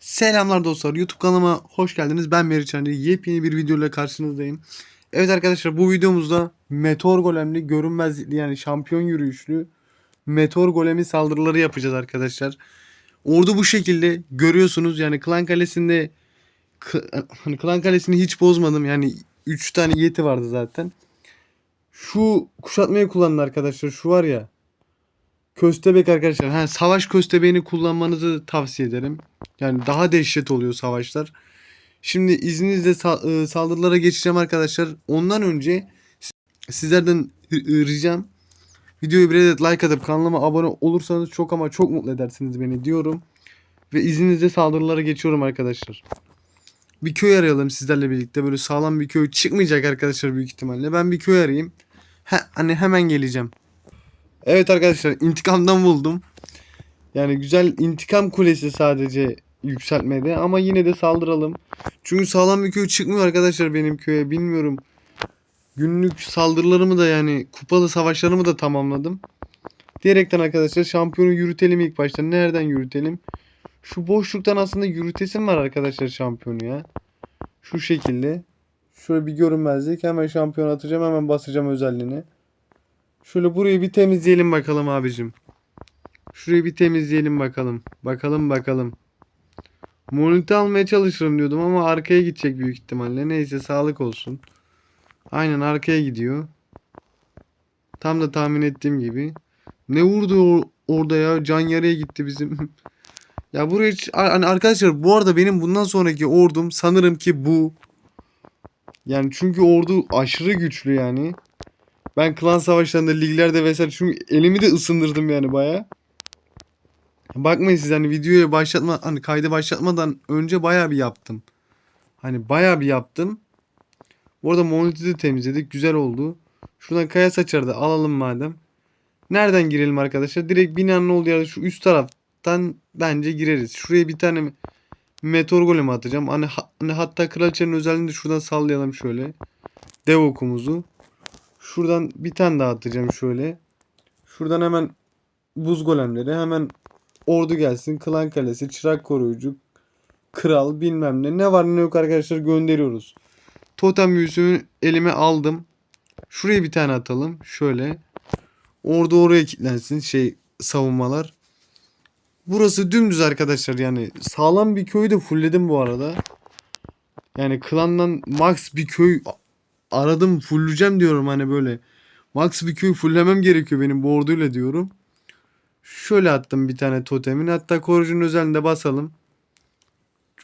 Selamlar dostlar. YouTube kanalıma hoş geldiniz. Ben Meriç Hancı. Yepyeni bir videoyla karşınızdayım. Evet arkadaşlar bu videomuzda Meteor Golemli görünmez yani şampiyon yürüyüşlü Meteor Golemi saldırıları yapacağız arkadaşlar. Ordu bu şekilde görüyorsunuz yani Klan Kalesi'nde hani Klan Kalesi'ni hiç bozmadım. Yani 3 tane yeti vardı zaten. Şu kuşatmayı kullanın arkadaşlar. Şu var ya. Köstebek arkadaşlar. Ha, savaş köstebeğini kullanmanızı tavsiye ederim. Yani daha dehşet oluyor savaşlar. Şimdi izninizle e, saldırılara geçeceğim arkadaşlar. Ondan önce si- sizlerden e, ricam videoyu adet like atıp kanalıma abone olursanız çok ama çok mutlu edersiniz beni diyorum. Ve izninizle saldırılara geçiyorum arkadaşlar. Bir köy arayalım sizlerle birlikte. Böyle sağlam bir köy çıkmayacak arkadaşlar büyük ihtimalle. Ben bir köy arayayım. He, hani hemen geleceğim. Evet arkadaşlar intikamdan buldum. Yani güzel intikam kulesi sadece yükseltmede ama yine de saldıralım. Çünkü sağlam bir köy çıkmıyor arkadaşlar benim köye bilmiyorum. Günlük saldırılarımı da yani kupalı savaşlarımı da tamamladım. Diyerekten arkadaşlar şampiyonu yürütelim ilk başta. Nereden yürütelim? Şu boşluktan aslında yürütesim var arkadaşlar şampiyonu ya. Şu şekilde. Şöyle bir görünmezlik. Hemen şampiyon atacağım. Hemen basacağım özelliğini. Şöyle burayı bir temizleyelim bakalım abicim. Şurayı bir temizleyelim bakalım. Bakalım bakalım. Monite almaya çalışırım diyordum ama arkaya gidecek büyük ihtimalle. Neyse sağlık olsun. Aynen arkaya gidiyor. Tam da tahmin ettiğim gibi. Ne vurdu or- orada ya? Can yarıya gitti bizim. ya buraya hiç... Hani arkadaşlar bu arada benim bundan sonraki ordum sanırım ki bu. Yani çünkü ordu aşırı güçlü yani. Ben klan savaşlarında liglerde vesaire çünkü elimi de ısındırdım yani baya. Bakmayın siz hani videoya başlatma hani kaydı başlatmadan önce baya bir yaptım. Hani baya bir yaptım. Bu arada monitörü temizledik. Güzel oldu. Şuradan kaya saçarı da alalım madem. Nereden girelim arkadaşlar? Direkt binanın olduğu yerde şu üst taraftan bence gireriz. Şuraya bir tane meteor golemi atacağım. Hani, ha- hani hatta kraliçenin özelliğini de şuradan sallayalım şöyle. Dev okumuzu. Şuradan bir tane daha atacağım şöyle. Şuradan hemen buz golemleri hemen ordu gelsin. Klan kalesi, çırak koruyucu, kral bilmem ne. Ne var ne yok arkadaşlar gönderiyoruz. Totem yüzüğünü elime aldım. Şuraya bir tane atalım. Şöyle. Ordu oraya kilitlensin şey savunmalar. Burası dümdüz arkadaşlar yani sağlam bir köyü de fullledim bu arada. Yani klandan max bir köy aradım fullleyeceğim diyorum hani böyle. Max bir köy fulllemem gerekiyor benim bu orduyla diyorum. Şöyle attım bir tane totemin. Hatta koruyucunun özelliğinde basalım.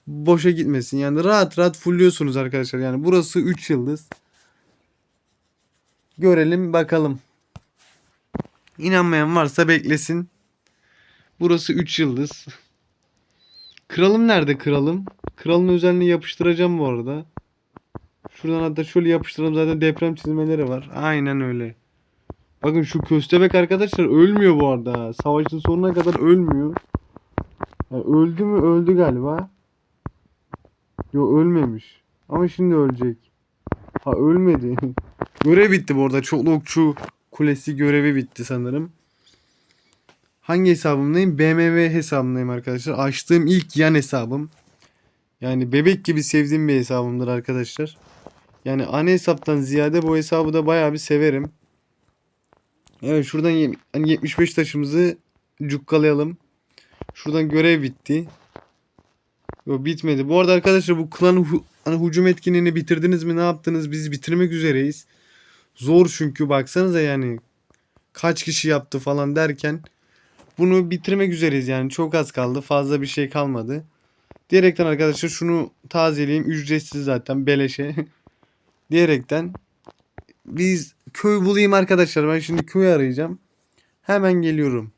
Boşa gitmesin. Yani rahat rahat fullliyorsunuz arkadaşlar. Yani burası 3 yıldız. Görelim bakalım. İnanmayan varsa beklesin. Burası 3 yıldız. Kralım nerede kralım? Kralın özelliğini yapıştıracağım bu arada. Şuradan hatta şöyle yapıştıralım zaten deprem çizmeleri var. Aynen öyle. Bakın şu köstebek arkadaşlar ölmüyor bu arada. Savaşın sonuna kadar ölmüyor. Yani öldü mü öldü galiba. Yo ölmemiş. Ama şimdi ölecek. Ha ölmedi. Görev bitti bu arada. Çoklu okçu kulesi görevi bitti sanırım. Hangi hesabımdayım? BMW hesabımdayım arkadaşlar. Açtığım ilk yan hesabım. Yani bebek gibi sevdiğim bir hesabımdır arkadaşlar. Yani ana hesaptan ziyade bu hesabı da bayağı bir severim. Evet şuradan hani 75 taşımızı cukkalayalım. Şuradan görev bitti. Yo bitmedi. Bu arada arkadaşlar bu klan hu- hani hücum etkinliğini bitirdiniz mi? Ne yaptınız? Biz bitirmek üzereyiz. Zor çünkü baksanıza yani kaç kişi yaptı falan derken bunu bitirmek üzereyiz yani çok az kaldı. Fazla bir şey kalmadı. Diyerekten arkadaşlar şunu tazeleyeyim. Ücretsiz zaten beleşe. Diyerekten biz köy bulayım arkadaşlar. Ben şimdi köy arayacağım. Hemen geliyorum.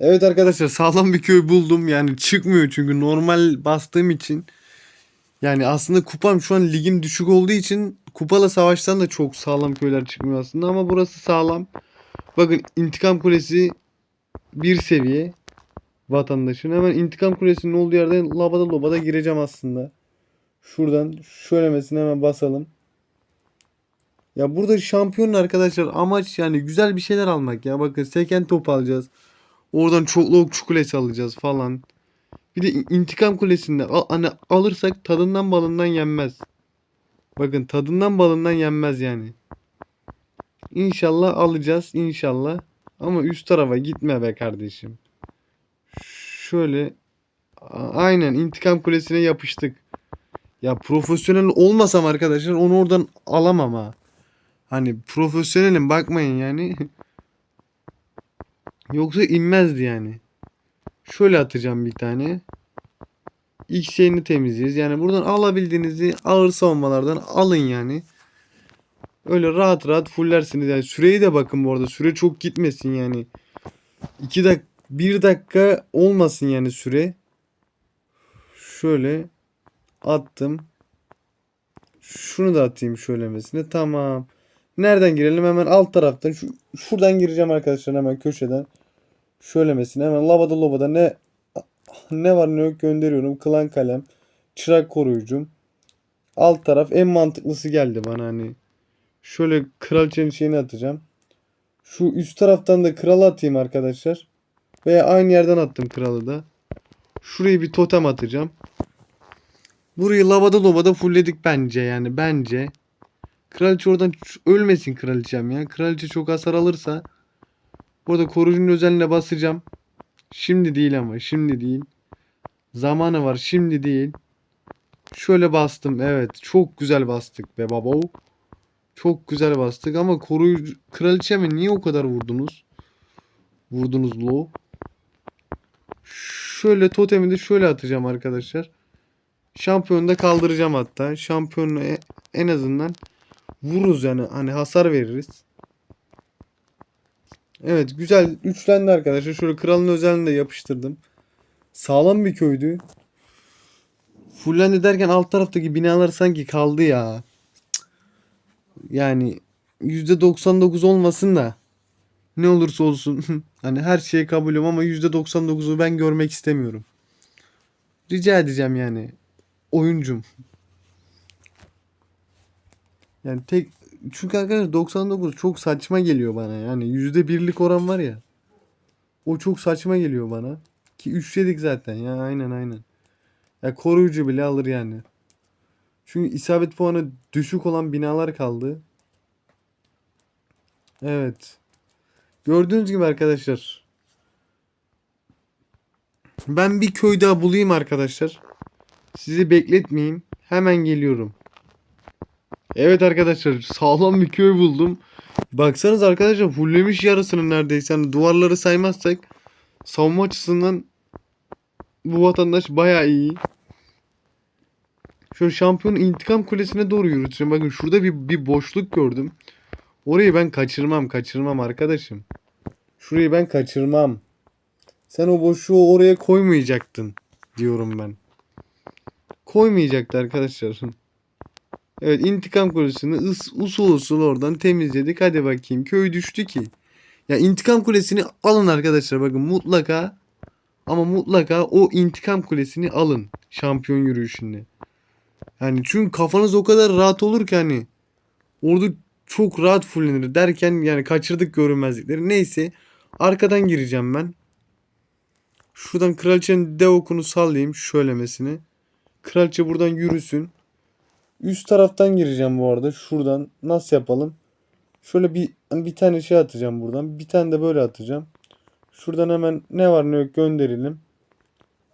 Evet arkadaşlar sağlam bir köy buldum. Yani çıkmıyor çünkü normal bastığım için. Yani aslında kupam şu an ligim düşük olduğu için kupalı savaştan da çok sağlam köyler çıkmıyor aslında ama burası sağlam. Bakın intikam kulesi bir seviye vatandaşın. Hemen intikam kulesinin olduğu yerden labada lobada gireceğim aslında. Şuradan şöylemesine hemen basalım. Ya burada şampiyonun arkadaşlar amaç yani güzel bir şeyler almak ya. Bakın seken top alacağız. Oradan çoklu okçu alacağız falan. Bir de intikam kulesinde al- hani alırsak tadından balından yenmez. Bakın tadından balından yenmez yani. İnşallah alacağız inşallah. Ama üst tarafa gitme be kardeşim. Şöyle aynen intikam kulesine yapıştık. Ya profesyonel olmasam arkadaşlar onu oradan alamam ha. Hani profesyonelim bakmayın yani. Yoksa inmezdi yani. Şöyle atacağım bir tane. X şeyini temizleyeceğiz. Yani buradan alabildiğinizi ağır savunmalardan alın yani. Öyle rahat rahat fullersiniz. Yani süreyi de bakın bu arada. Süre çok gitmesin yani. 2 dak 1 dakika olmasın yani süre. Şöyle attım. Şunu da atayım şöylemesine. Tamam. Nereden girelim? Hemen alt taraftan. Şu, şuradan gireceğim arkadaşlar hemen köşeden. Şöylemesine hemen lavada lobada ne ne var ne yok gönderiyorum. Klan kalem. Çırak koruyucum. Alt taraf en mantıklısı geldi bana hani. Şöyle kraliçenin şeyini atacağım. Şu üst taraftan da kralı atayım arkadaşlar. Veya aynı yerden attım kralı da. Şurayı bir totem atacağım. Burayı lavada lobada fullledik bence yani bence. Kraliçe oradan ölmesin kraliçem ya. Kraliçe çok hasar alırsa. Burada koruyucunun özeline basacağım. Şimdi değil ama şimdi değil. Zamanı var şimdi değil. Şöyle bastım evet. Çok güzel bastık be baba. Çok güzel bastık ama koruyucu kraliçeme niye o kadar vurdunuz? Vurdunuz low. Şöyle totemi de şöyle atacağım arkadaşlar. Şampiyonu da kaldıracağım hatta. Şampiyonu e- en azından vururuz yani hani hasar veririz. Evet güzel üçlendi arkadaşlar. Şöyle kralın özelini de yapıştırdım. Sağlam bir köydü. Fullendi derken alt taraftaki binalar sanki kaldı ya. Yani %99 olmasın da ne olursa olsun hani her şeye kabulüm ama %99'u ben görmek istemiyorum. Rica edeceğim yani oyuncum. Yani tek çünkü arkadaşlar 99 çok saçma geliyor bana yani yüzde birlik oran var ya. O çok saçma geliyor bana. Ki üçledik zaten ya aynen aynen. Ya koruyucu bile alır yani. Çünkü isabet puanı düşük olan binalar kaldı. Evet. Gördüğünüz gibi arkadaşlar. Ben bir köy daha bulayım arkadaşlar. Sizi bekletmeyeyim. Hemen geliyorum. Evet arkadaşlar sağlam bir köy buldum. Baksanız arkadaşlar fulllemiş yarısını neredeyse. Hani duvarları saymazsak savunma açısından bu vatandaş bayağı iyi. Şöyle şampiyon intikam kulesine doğru yürüteceğim. Bakın şurada bir, bir boşluk gördüm. Orayı ben kaçırmam kaçırmam arkadaşım. Şurayı ben kaçırmam. Sen o boşluğu oraya koymayacaktın diyorum ben. Koymayacaktı arkadaşlar. Evet intikam kulesini ıs, usul usul oradan temizledik. Hadi bakayım köy düştü ki. Ya intikam kulesini alın arkadaşlar bakın mutlaka ama mutlaka o intikam kulesini alın şampiyon yürüyüşünde. Yani çünkü kafanız o kadar rahat olur ki hani orada çok rahat fullenir derken yani kaçırdık görünmezlikleri. Neyse arkadan gireceğim ben. Şuradan kraliçenin dev okunu sallayayım şöylemesine. Kraliçe buradan yürüsün. Üst taraftan gireceğim bu arada. Şuradan nasıl yapalım? Şöyle bir bir tane şey atacağım buradan. Bir tane de böyle atacağım. Şuradan hemen ne var ne yok gönderelim.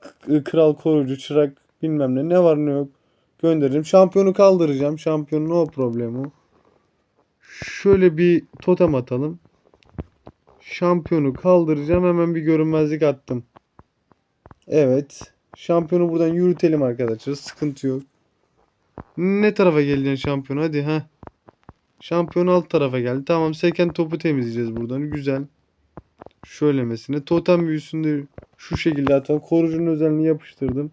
K- Kral koruyucu çırak bilmem ne ne var ne yok gönderelim. Şampiyonu kaldıracağım. Şampiyon no problem o. Şöyle bir totem atalım. Şampiyonu kaldıracağım. Hemen bir görünmezlik attım. Evet. Şampiyonu buradan yürütelim arkadaşlar. Sıkıntı yok. Ne tarafa geleceksin şampiyon? Hadi ha. Şampiyon alt tarafa geldi. Tamam seken topu temizleyeceğiz buradan. Güzel. Şöylemesine. Totem büyüsünde şu şekilde atalım. Korucunun özelliğini yapıştırdım.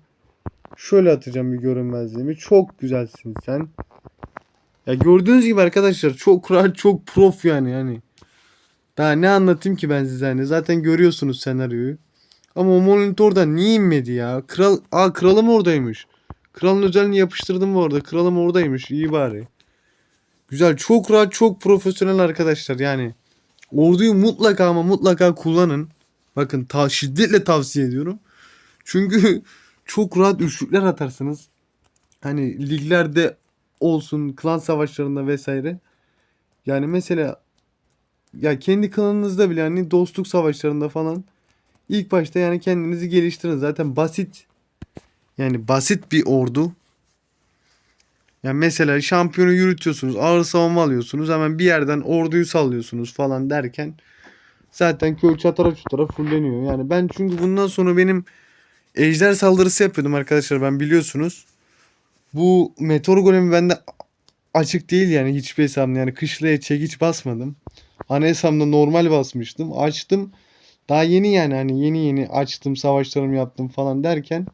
Şöyle atacağım bir görünmezliğimi. Çok güzelsin sen. Ya gördüğünüz gibi arkadaşlar çok rahat çok prof yani yani. Daha ne anlatayım ki ben size hani zaten görüyorsunuz senaryoyu. Ama o monitörden niye inmedi ya? Kral, aa kralım oradaymış. Kralın özelliğini yapıştırdım bu arada. Kralım oradaymış. İyi bari. Güzel. Çok rahat, çok profesyonel arkadaşlar yani. Orduyu mutlaka ama mutlaka kullanın. Bakın ta şiddetle tavsiye ediyorum. Çünkü çok rahat üçlükler atarsınız. Hani liglerde olsun, klan savaşlarında vesaire. Yani mesela ya kendi klanınızda bile hani dostluk savaşlarında falan ilk başta yani kendinizi geliştirin. Zaten basit yani basit bir ordu. Yani mesela şampiyonu yürütüyorsunuz, ağır savunma alıyorsunuz, hemen bir yerden orduyu sallıyorsunuz falan derken zaten köy çatara çutara fulleniyor. Yani ben çünkü bundan sonra benim ejder saldırısı yapıyordum arkadaşlar ben biliyorsunuz. Bu meteor golemi bende açık değil yani hiçbir hesabımda yani kışlaya çekiç basmadım. Ana hesabımda normal basmıştım. Açtım. Daha yeni yani hani yeni yeni açtım savaşlarımı yaptım falan derken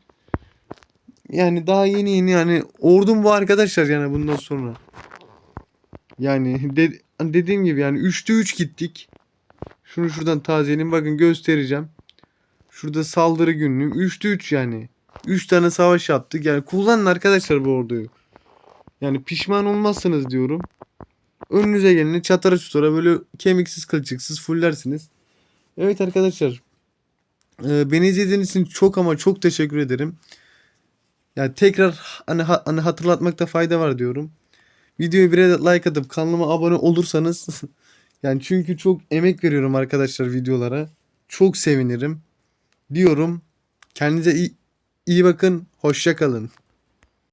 yani daha yeni yeni yani ordum bu arkadaşlar yani bundan sonra. Yani de- dediğim gibi yani 3'te 3 gittik. Şunu şuradan tazeleyeyim bakın göstereceğim. Şurada saldırı günlüğüm 3'te 3 yani. 3 tane savaş yaptık. Yani kullanın arkadaşlar bu orduyu. Yani pişman olmazsınız diyorum. Önünüze geleni çatara çutara böyle kemiksiz kılçıksız fullersiniz. Evet arkadaşlar. Ee, beni izlediğiniz için çok ama çok teşekkür ederim. Yani tekrar hani, ha- hani hatırlatmakta fayda var diyorum. Videoyu bir like atıp kanalıma abone olursanız yani çünkü çok emek veriyorum arkadaşlar videolara. Çok sevinirim diyorum. Kendinize iyi, iyi bakın. Hoşça kalın.